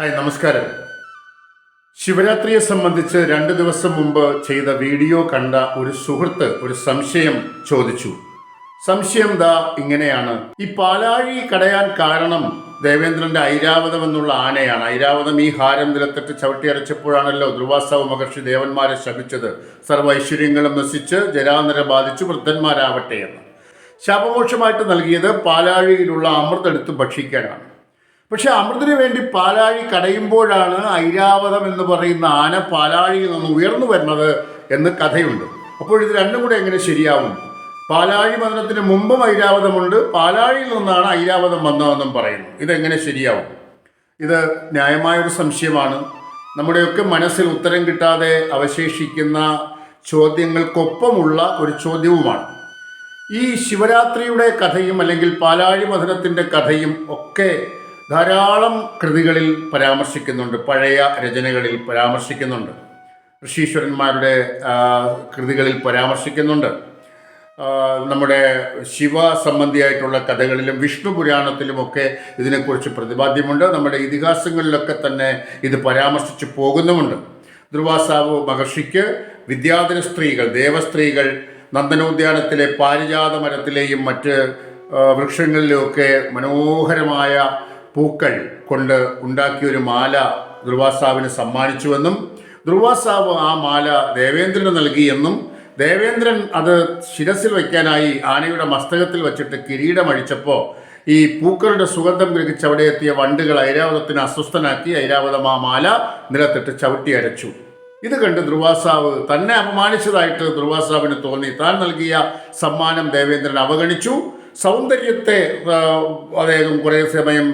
Hi നമസ്കാരം. ശിവരാത്രിയെ സംബന്ധിച്ച് രണ്ട് ദിവസം മുമ്പ് ചെയ്ത വീഡിയോ കണ്ട ഒരു സുഹൃത്ത് ഒരു സംശയം ചോദിച്ചു. സംശയം ദാ ഇങ്ങനെയാണ്. ഈ പാലാഴി കടയാൻ കാരണം ദേവേന്ദ്രന്റെ ഐരാവതം എന്നുള്ള ആനയാണ്. ഐരാവതം ഈ ഹാരം നിലത്തിട്ട് ചവിട്ടിയരച്ചപ്പോഴാണല്ലോ ദുർവാസാവ് മഹർഷി ദേവന്മാരെ ശപിച്ചത്. സർവ ഐശ്വര്യങ്ങളും നശിച്ച് ജരാനര ബാധിച്ച് വൃദ്ധന്മാരാവട്ടെ എന്ന്. ശാപമോക്ഷമായിട്ട് നൽകിയത് പാലാഴിയിലുള്ള അമൃതെടുത്ത് ഭക്ഷിക്കാനാണ്. പക്ഷെ അമൃതിനു വേണ്ടി പാലാഴി കടയുമ്പോഴാണ് ഐരാവതം എന്ന് പറയുന്ന ആന പാലാഴിയിൽ നിന്ന് ഉയർന്നു വരുന്നത് എന്ന് കഥയുണ്ട്. അപ്പോൾ ഇത് രണ്ടും കൂടെ എങ്ങനെ ശരിയാവും? പാലാഴി മതനത്തിന് മുമ്പും ഐരാവതമുണ്ട്. പാലാഴിയിൽ നിന്നാണ് ഐരാവതം വന്നതെന്നും പറയുന്നു. ഇതെങ്ങനെ ശരിയാവും? ഇത് ന്യായമായൊരു സംശയമാണ്. നമ്മുടെയൊക്കെ മനസ്സിൽ ഉത്തരം കിട്ടാതെ അവശേഷിക്കുന്ന ചോദ്യങ്ങൾക്കൊപ്പമുള്ള ഒരു ചോദ്യവുമാണ്. ഈ ശിവരാത്രിയുടെ കഥയും അല്ലെങ്കിൽ പാലാഴി മധുരത്തിന്റെ കഥയും ഒക്കെ ധാരാളം കൃതികളിൽ പരാമർശിക്കുന്നുണ്ട് പഴയ രചനകളിൽ പരാമർശിക്കുന്നുണ്ട്. ഋഷീശ്വരന്മാരുടെ കൃതികളിൽ പരാമർശിക്കുന്നുണ്ട്. നമ്മുടെ ശിവ സംബന്ധിയായിട്ടുള്ള കഥകളിലും വിഷ്ണു പുരാണത്തിലുമൊക്കെ ഇതിനെക്കുറിച്ച് പ്രതിപാദ്യമുണ്ട്. നമ്മുടെ ഇതിഹാസങ്ങളിലൊക്കെ തന്നെ ഇത് പരാമർശിച്ച് പോകുന്നുമുണ്ട്. ധ്രുവാസാവ് മഹർഷിക്ക് വിദ്യാധര സ്ത്രീകൾ ദേവസ്ത്രീകൾ നന്ദനോദ്യാനത്തിലെ പാരിജാത മരത്തിലെയും മറ്റ് വൃക്ഷങ്ങളിലുമൊക്കെ മനോഹരമായ പൂക്കൾ കൊണ്ട് ഉണ്ടാക്കിയൊരു മാല ദുർവാസാവിന് സമ്മാനിച്ചുവെന്നും ദുർവാസാവ് ആ മാല ദേവേന്ദ്രന് നൽകിയെന്നും ദേവേന്ദ്രൻ അത് ശിരസിൽ വയ്ക്കാനായി ആനയുടെ മസ്തകത്തിൽ വച്ചിട്ട് കിരീടമഴിച്ചപ്പോൾ ഈ പൂക്കളുടെ സുഗന്ധം ഗ്രഹിച്ച് അവിടെ എത്തിയ വണ്ടുകൾ ഐരാവതത്തിന് അസ്വസ്ഥനാക്കി ഐരാവതം ആ മാല നിലത്തിട്ട് ചവിട്ടി അരച്ചു. ഇത് കണ്ട് ധ്രുവാസാവ് തന്നെ അപമാനിച്ചതായിട്ട് ധ്രുവാസാവിന് തോന്നി. താൻ നൽകിയ സമ്മാനം ദേവേന്ദ്രൻ അവഗണിച്ചു. സൗന്ദര്യത്തെ അദ്ദേഹം കുറേ സമയം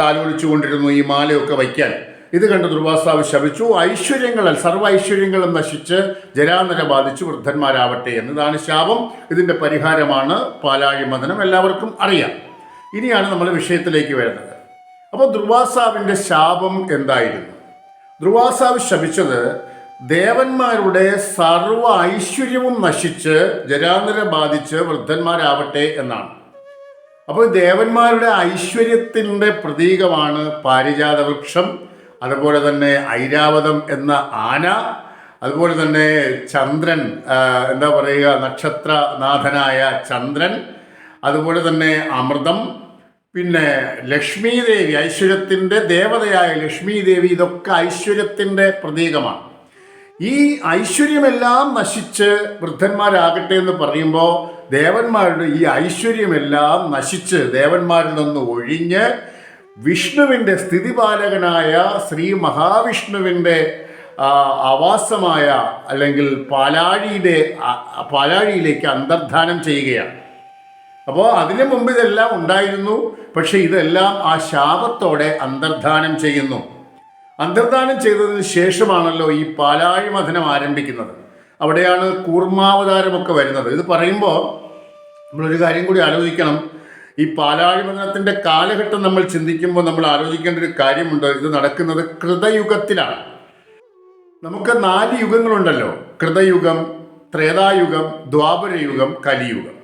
താലോലിച്ചുകൊണ്ടിരുന്നു താലോലിച്ചു കൊണ്ടിരുന്നു ഈ മാലയൊക്കെ വയ്ക്കാൻ. ഇത് കണ്ട് ദുർവാസാവ് ശപിച്ചു. ഐശ്വര്യങ്ങളാൽ സർവ ഐശ്വര്യങ്ങളും നശിച്ച് ജരാനര ബാധിച്ചു വൃദ്ധന്മാരാവട്ടെ എന്നതാണ് ശാപം. ഇതിന്റെ പരിഹാരമാണ് പാലാഴി മദനം. എല്ലാവർക്കും അറിയാം. ഇനിയാണ് നമ്മൾ വിഷയത്തിലേക്ക് വരുന്നത്. അപ്പോൾ ദുർവാസാവിന്റെ ശാപം എന്തായിരുന്നു? ധ്രുവാസാവ് ശപിച്ചത് ദേവന്മാരുടെ സർവ ഐശ്വര്യവും നശിച്ച് ജരാനര ബാധിച്ച് വൃദ്ധന്മാരാവട്ടെ എന്നാണ്. അപ്പോൾ ദേവന്മാരുടെ ഐശ്വര്യത്തിന്റെ പ്രതീകമാണ് പാരിജാത വൃക്ഷം അതുപോലെ തന്നെ ഐരാവതം എന്ന ആന അതുപോലെ തന്നെ ചന്ദ്രൻ എന്താ പറയുക നക്ഷത്രനാഥനായ ചന്ദ്രൻ അതുപോലെ തന്നെ അമൃതം പിന്നെ ലക്ഷ്മി ദേവി ഐശ്വര്യത്തിന്റെ ദേവതയായ ലക്ഷ്മി ദേവി ഇതൊക്കെ ഐശ്വര്യത്തിന്റെ പ്രതീകമാണ്. ഈ ഐശ്വര്യമെല്ലാം നശിച്ച് വൃദ്ധന്മാരാകട്ടെ എന്ന് പറയുമ്പോൾ ദേവന്മാരുടെ ഈ ഐശ്വര്യമെല്ലാം നശിച്ച് ദേവന്മാരിൽ നിന്ന് ഒഴിഞ്ഞ് വിഷ്ണുവിന്റെ സ്ഥിതിപാലകനായ ശ്രീ മഹാവിഷ്ണുവിന്റെ ആവാസമായ അല്ലെങ്കിൽ പാലാഴിയുടെ പാലാഴിയിലേക്ക് അന്തർധാനം ചെയ്യുകയാണ്. അപ്പോൾ അതിനു മുമ്പ് ഇതെല്ലാം ഉണ്ടായിരുന്നു. പക്ഷെ ഇതെല്ലാം ആ ശാപത്തോടെ അന്തർധാനം ചെയ്യുന്നു. അന്തർധാനം ചെയ്തതിന് ശേഷമാണല്ലോ ഈ പാലാഴി മഥനം ആരംഭിക്കുന്നത്. അവിടെയാണ് കൂർമാവതാരമൊക്കെ വരുന്നത്. ഇത് പറയുമ്പോൾ നമ്മളൊരു കാര്യം കൂടി ആലോചിക്കണം. ഈ പാലാഴിമനത്തിന്റെ കാലഘട്ടം നമ്മൾ ചിന്തിക്കുമ്പോൾ നമ്മൾ ആലോചിക്കേണ്ട ഒരു കാര്യമുണ്ട്. ഇത് നടക്കുന്നത് കൃതയുഗത്തിലാണ്. നമുക്ക് നാല് യുഗങ്ങളുണ്ടല്ലോ. കൃതയുഗം ത്രേതായുഗം ദ്വാപരയുഗം കലിയുഗം.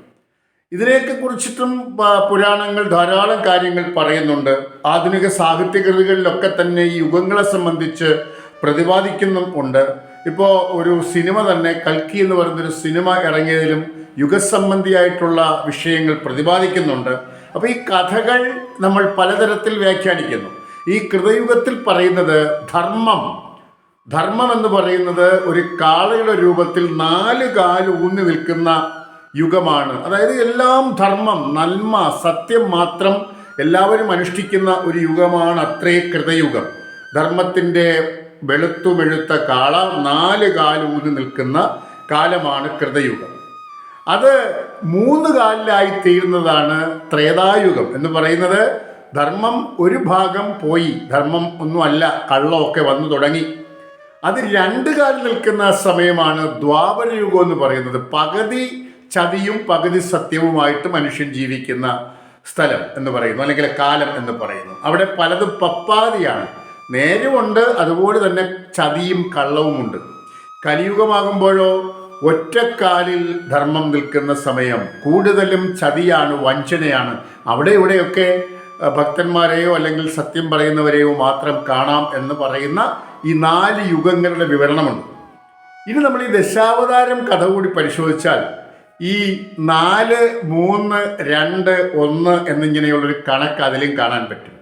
ഇതിനെയൊക്കെ കുറിച്ചിട്ടും പുരാണങ്ങൾ ധാരാളം കാര്യങ്ങൾ പറയുന്നുണ്ട്. ആധുനിക സാഹിത്യകൃതികളിലൊക്കെ തന്നെ ഈ യുഗങ്ങളെ സംബന്ധിച്ച് പ്രതിപാദിക്കുന്നും ഉണ്ട്. ഇപ്പോൾ ഒരു സിനിമ തന്നെ കൽക്കി എന്ന് പറയുന്നൊരു സിനിമ ഇറങ്ങിയതിലും യുഗസംബന്ധിയായിട്ടുള്ള വിഷയങ്ങൾ പ്രതിപാദിക്കുന്നുണ്ട്. അപ്പോൾ ഈ കഥകൾ നമ്മൾ പലതരത്തിൽ വ്യാഖ്യാനിക്കുന്നു. ഈ കൃതയുഗത്തിൽ പറയുന്നത് ധർമ്മം. ധർമ്മം എന്ന് പറയുന്നത് ഒരു കാളയുടെ രൂപത്തിൽ നാല് കാൽ ഊന്നി നിൽക്കുന്ന യുഗമാണ്. അതായത് എല്ലാം ധർമ്മം നന്മ സത്യം മാത്രം എല്ലാവരും അനുഷ്ഠിക്കുന്ന ഒരു യുഗമാണ് അത്രേ കൃതയുഗം. ധർമ്മത്തിന്റെ വെളുത്തുമെഴുത്ത കാള നാല് കാലൂന്ന് നിൽക്കുന്ന കാലമാണ് കൃതയുഗം. അത് മൂന്ന് കാലിലായി തീരുന്നതാണ് ത്രേതായുഗം എന്ന് പറയുന്നത് ധർമ്മം ഒരു ഭാഗം പോയി. ധർമ്മം ഒന്നുമല്ല കള്ളമൊക്കെ വന്നു തുടങ്ങി. അത് രണ്ട് കാലിൽ നിൽക്കുന്ന സമയമാണ് ദ്വാപരയുഗം എന്ന് പറയുന്നത്. പകുതി ചതിയും പകുതി സത്യവുമായിട്ട് മനുഷ്യൻ ജീവിക്കുന്ന സ്ഥലം എന്ന് പറയുന്നു അല്ലെങ്കിൽ കാലം എന്ന് പറയുന്നു. അവിടെ പലതും പപ്പാതിയാണ്. നേരുമുണ്ട് അതുപോലെ തന്നെ ചതിയും കള്ളവുമുണ്ട്. കലിയുഗമാകുമ്പോഴോ ഒറ്റക്കാലിൽ ധർമ്മം നിൽക്കുന്ന സമയം കൂടുതലും ചതിയാണ് വഞ്ചനയാണ്. അവിടെ ഇവിടെയൊക്കെ ഭക്തന്മാരെയോ അല്ലെങ്കിൽ സത്യം പറയുന്നവരെയോ മാത്രം കാണാം എന്ന് പറയുന്ന ഈ നാല് യുഗങ്ങളുടെ വിവരണമുണ്ട്. ഇനി നമ്മൾ ഈ ദശാവതാരം കഥ കൂടി പരിശോധിച്ചാൽ ഈ നാല് മൂന്ന് രണ്ട് ഒന്ന് എന്നിങ്ങനെയുള്ളൊരു കണക്ക് അതിലും കാണാൻ പറ്റും.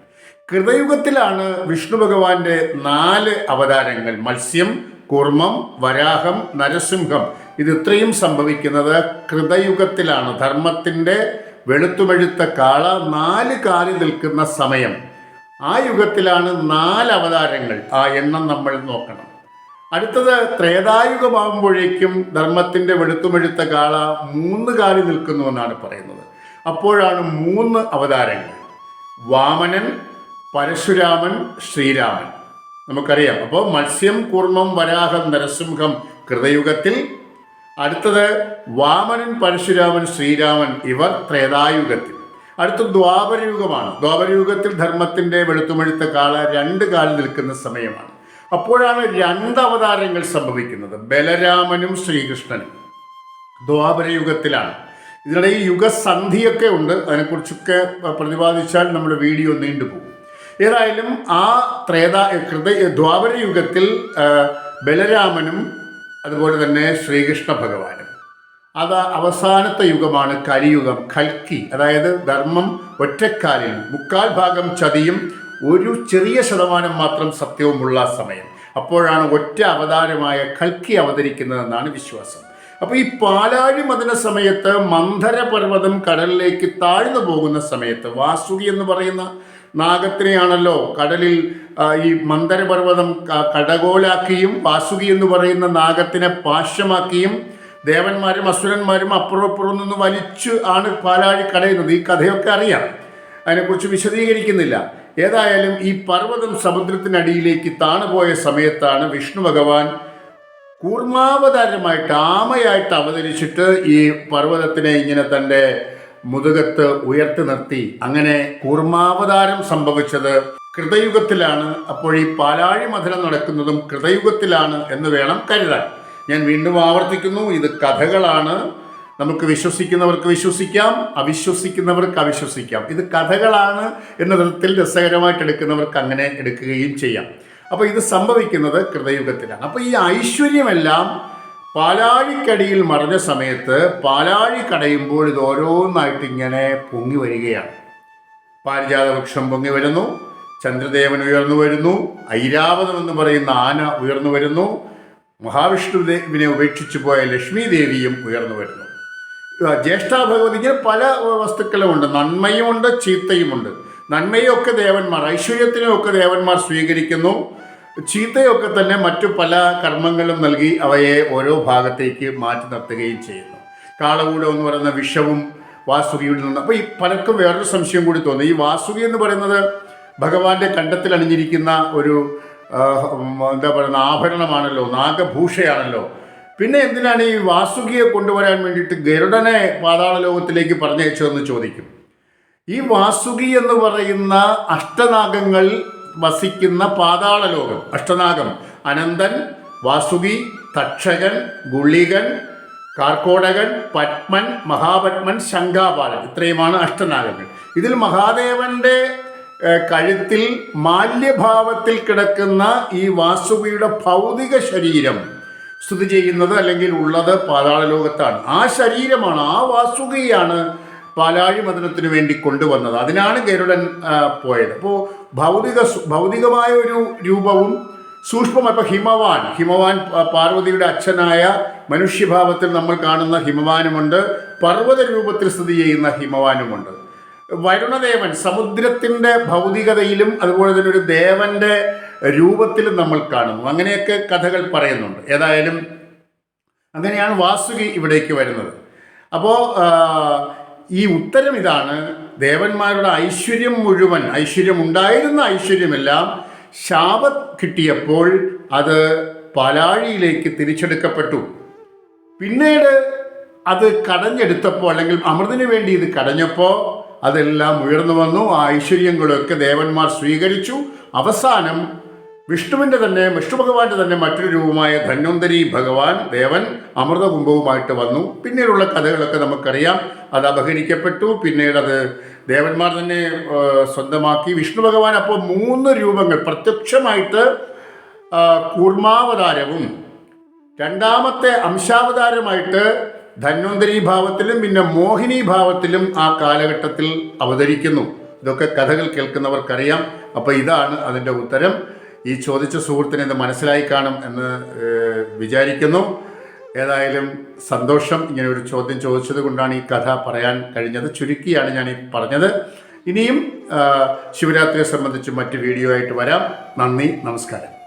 കൃതയുഗത്തിലാണ് വിഷ്ണു ഭഗവാന്റെ നാല് അവതാരങ്ങൾ. മത്സ്യം കുർമ്മം വരാഹം നരസിംഹം. ഇത് ഇത്രയും സംഭവിക്കുന്നത് കൃതയുഗത്തിലാണ്. ധർമ്മത്തിന്റെ വെളുത്തുമെഴുത്ത കാള നാല് കാലിൽ നിൽക്കുന്ന സമയം. ആ യുഗത്തിലാണ് നാല് അവതാരങ്ങൾ. ആ എണ്ണം നമ്മൾ നോക്കണം. അടുത്തത് ത്രേതായുഗമാകുമ്പോഴേക്കും ധർമ്മത്തിന്റെ വെളുത്തുമെഴുത്ത കാള മൂന്ന് കാലിൽ നിൽക്കുന്നു എന്നാണ് പറയുന്നത്. അപ്പോഴാണ് മൂന്ന് അവതാരങ്ങൾ. വാമനൻ പരശുരാമൻ ശ്രീരാമൻ. നമുക്കറിയാം. അപ്പോൾ മത്സ്യം കൂർമ്മം വരാഹം നരസിംഹം കൃതയുഗത്തിൽ. അടുത്തത് വാമനൻ പരശുരാമൻ ശ്രീരാമൻ ഇവർ ത്രേതായുഗത്തിൽ. അടുത്ത ദ്വാപരയുഗമാണ്. ദ്വാപരയുഗത്തിൽ ധർമ്മത്തിന്റെ വെളുത്തുമെഴുത്ത കാല രണ്ട് കാലം നിൽക്കുന്ന സമയമാണ്. അപ്പോഴാണ് രണ്ട് അവതാരങ്ങൾ സംഭവിക്കുന്നത്. ബലരാമനും ശ്രീകൃഷ്ണനും. ദ്വാപരയുഗത്തിലാണ്. ഇതിനിടയിൽ യുഗസന്ധിയൊക്കെ ഉണ്ട്. അതിനെക്കുറിച്ചൊക്കെ പ്രതിപാദിച്ചാൽ നമ്മുടെ വീഡിയോ നീണ്ടുപോകും. ഏതായാലും ആ ത്രേത ദ്വാപര യുഗത്തിൽ ബലരാമനും അതുപോലെ തന്നെ ശ്രീകൃഷ്ണ ഭഗവാനും. അത് അവസാനത്തെ യുഗമാണ് കലിയുഗം കൽക്കി. അതായത് ധർമ്മം ഒറ്റക്കാലിൽ മുക്കാൽ ഭാഗം ചതിയും ഒരു ചെറിയ ശതമാനം മാത്രം സത്യവുമുള്ള സമയം. അപ്പോഴാണ് ഒറ്റ അവതാരമായ കൽക്കി അവതരിക്കുന്നതെന്നാണ് വിശ്വാസം. അപ്പോൾ ഈ പാലാഴി മദന സമയത്ത് മന്ധര പർവതം കടലിലേക്ക് താഴ്ന്നു പോകുന്ന സമയത്ത് വാസുകി എന്ന് പറയുന്ന നാഗത്തിനെയാണല്ലോ കടലിൽ ഈ മന്ദരപർവതം കടകോലാക്കിയും വാസുകി എന്ന് പറയുന്ന നാഗത്തിനെ പാശമാക്കിയും ദേവന്മാരും അസുരന്മാരും അപ്പുറം അപ്പുറം നിന്ന് വലിച്ച് ആണ് പാലാഴി കടയുന്നത്. ഈ കഥയൊക്കെ അറിയാം. അതിനെക്കുറിച്ച് വിശദീകരിക്കുന്നില്ല. ഏതായാലും ഈ പർവതം സമുദ്രത്തിനടിയിലേക്ക് താണുപോയ സമയത്താണ് വിഷ്ണു ഭഗവാൻ കൂർമാവതാരമായിട്ട് ആമയായിട്ട് അവതരിച്ചിട്ട് ഈ പർവതത്തിനെ ഇങ്ങനെ തന്റെ മുതുകത്ത് ഉയർത്തി നിർത്തി. അങ്ങനെ കൂർമാവതാരം സംഭവിച്ചത് കൃതയുഗത്തിലാണ്. അപ്പോൾ ഈ പാലാഴി മഥനം നടക്കുന്നതും കൃതയുഗത്തിലാണ് എന്ന് വേണം കരുതാൻ. ഞാൻ വീണ്ടും ആവർത്തിക്കുന്നു ഇത് കഥകളാണ്. നമുക്ക് വിശ്വസിക്കുന്നവർക്ക് വിശ്വസിക്കാം അവിശ്വസിക്കുന്നവർക്ക് അവിശ്വസിക്കാം. ഇത് കഥകളാണ് എന്ന തരത്തിൽ രസകരമായിട്ട് എടുക്കുന്നവർക്ക് അങ്ങനെ എടുക്കുകയും ചെയ്യാം. അപ്പോൾ ഇത് സംഭവിക്കുന്നത് കൃതയുഗത്തിലാണ്. അപ്പോൾ ഈ ഐശ്വര്യമെല്ലാം പാലാഴിക്കടിയിൽ മറഞ്ഞ സമയത്ത് പാലാഴി കടയുമ്പോൾ ഇത് ഓരോന്നായിട്ട് ഇങ്ങനെ പൊങ്ങി വരികയാണ്. പാരിജാത വൃക്ഷം പൊങ്ങി വരുന്നു ചന്ദ്രദേവൻ ഉയർന്നു വരുന്നു ഐരാവതം എന്ന് പറയുന്ന ആന ഉയർന്നു വരുന്നു മഹാവിഷ്ണുദേവിനെ ഉപേക്ഷിച്ചു പോയ ലക്ഷ്മി ദേവിയും ഉയർന്നു വരുന്നു. ജ്യേഷ്ഠാ ഭഗവതി ഇങ്ങനെ പല വസ്തുക്കളുമുണ്ട് നന്മയുമുണ്ട് ചീത്തയുമുണ്ട്. നന്മയൊക്കെ ദേവന്മാർ ഐശ്വര്യത്തിനെയൊക്കെ ദേവന്മാർ സ്വീകരിക്കുന്നു. ചീത്തയൊക്കെ തന്നെ മറ്റു പല കർമ്മങ്ങളും നൽകി അവയെ ഓരോ ഭാഗത്തേക്ക് മാറ്റി നിർത്തുകയും ചെയ്യുന്നു. കാളകൂടം എന്ന് പറയുന്ന വിഷവും വാസുകിയിൽ നിന്ന്. അപ്പോൾ ഈ പലർക്കും വേറൊരു സംശയം കൂടി തോന്നി. ഈ വാസുകി എന്ന് പറയുന്നത് ഭഗവാന്റെ കണ്ടത്തിൽ അണിഞ്ഞിരിക്കുന്ന ഒരു എന്താ പറയുന്ന ആഭരണമാണല്ലോ നാഗഭൂഷയാണല്ലോ. പിന്നെ എന്തിനാണ് ഈ വാസുകിയെ കൊണ്ടുവരാൻ വേണ്ടിയിട്ട് ഗരുഡനെ പാതാള ലോകത്തിലേക്ക് പറഞ്ഞയച്ചതെന്ന് ചോദിക്കും. ഈ വാസുകി എന്ന് പറയുന്ന അഷ്ടനാഗങ്ങൾ വസിക്കുന്ന പാതാള ലോകം അഷ്ടനാഗം അനന്തൻ വാസുകി തക്ഷകൻ ഗുളികൻ കാർക്കോടകൻ പത്മൻ മഹാപത്മൻ ശങ്കാപാലൻ ഇത്രയുമാണ് അഷ്ടനാഗങ്ങൾ. ഇതിൽ മഹാദേവന്റെ കഴുത്തിൽ മാല്യഭാവത്തിൽ കിടക്കുന്ന ഈ വാസുകിയുടെ ഭൗതിക ശരീരം സ്തുതി ചെയ്യുന്നത് അല്ലെങ്കിൽ ഉള്ളത് പാതാള ലോകത്താണ് ആ ശരീരമാണ് ആ വാസുകിയാണ് പാലാഴി മതനത്തിന് വേണ്ടി കൊണ്ടുവന്നത്. അതിനാണ് ഗരുഡൻ പോയത്. അപ്പോൾ ഭൗതിക ഭൗതികമായ ഒരു രൂപവും സൂക്ഷ്മം ഇപ്പം ഹിമവാൻ ഹിമവാൻ പാർവതിയുടെ അച്ഛനായ മനുഷ്യഭാവത്തിൽ നമ്മൾ കാണുന്ന ഹിമവാനുമുണ്ട്. പർവത രൂപത്തിൽ സ്ഥിതി ചെയ്യുന്ന ഹിമവാനുമുണ്ട്. വരുണദേവൻ സമുദ്രത്തിന്റെ ഭൗതികതയിലും അതുപോലെ തന്നെ ഒരു ദേവന്റെ രൂപത്തിലും നമ്മൾ കാണുന്നു. അങ്ങനെയൊക്കെ കഥകൾ പറയുന്നുണ്ട്. ഏതായാലും അങ്ങനെയാണ് വാസുകി ഇവിടേക്ക് വരുന്നത്. അപ്പോൾ ഈ ഉത്തരം ഇതാണ്. ദേവന്മാരുടെ ഐശ്വര്യം മുഴുവൻ ഐശ്വര്യം ഉണ്ടായിരുന്ന ഐശ്വര്യമെല്ലാം ശാപ കിട്ടിയപ്പോൾ അത് പാലാഴിയിലേക്ക് തിരിച്ചെടുക്കപ്പെട്ടു. പിന്നീട് അത് കടഞ്ഞെടുത്തപ്പോൾ അല്ലെങ്കിൽ അമൃതിനു വേണ്ടി ഇത് കടഞ്ഞപ്പോൾ അതെല്ലാം ഉയർന്നു വന്നു. ആ ഐശ്വര്യങ്ങളൊക്കെ ദേവന്മാർ സ്വീകരിച്ചു. അവസാനം വിഷ്ണുവിന്റെ തന്നെ വിഷ്ണു ഭഗവാന്റെ തന്നെ മറ്റൊരു രൂപമായ ധന്വന്തരി ഭഗവാൻ ദേവൻ അമൃതകുംഭവുമായിട്ട് വന്നു. പിന്നീടുള്ള കഥകളൊക്കെ നമുക്കറിയാം. അത് അപഹരിക്കപ്പെട്ടു. പിന്നീട് അത് ദേവന്മാർ തന്നെ സ്വന്തമാക്കി. വിഷ്ണു ഭഗവാൻ അപ്പോൾ മൂന്ന് രൂപങ്ങൾ പ്രത്യക്ഷമായിട്ട് കൂർമാവതാരവും രണ്ടാമത്തെ അംശാവതാരമായിട്ട് ധന്വന്തരി ഭാവത്തിലും പിന്നെ മോഹിനി ഭാവത്തിലും ആ കാലഘട്ടത്തിൽ അവതരിക്കുന്നു. ഇതൊക്കെ കഥകൾ കേൾക്കുന്നവർക്കറിയാം. അപ്പോൾ ഇതാണ് അതിന്റെ ഉത്തരം. ഈ ചോദിച്ച സുഹൃത്തിന് ഇത് മനസ്സിലായി കാണും എന്ന് വിചാരിക്കുന്നു. ഏതായാലും സന്തോഷം ഇങ്ങനെ ഒരു ചോദ്യം ചോദിച്ചത് കൊണ്ടാണ് ഈ കഥ പറയാൻ കഴിഞ്ഞത്. ചുരുക്കിയാണ് ഞാൻ ഈ പറഞ്ഞത്. ഇനിയും ശിവരാത്രിയെ സംബന്ധിച്ച് മറ്റ് വീഡിയോ ആയിട്ട് വരാം. നന്ദി നമസ്കാരം.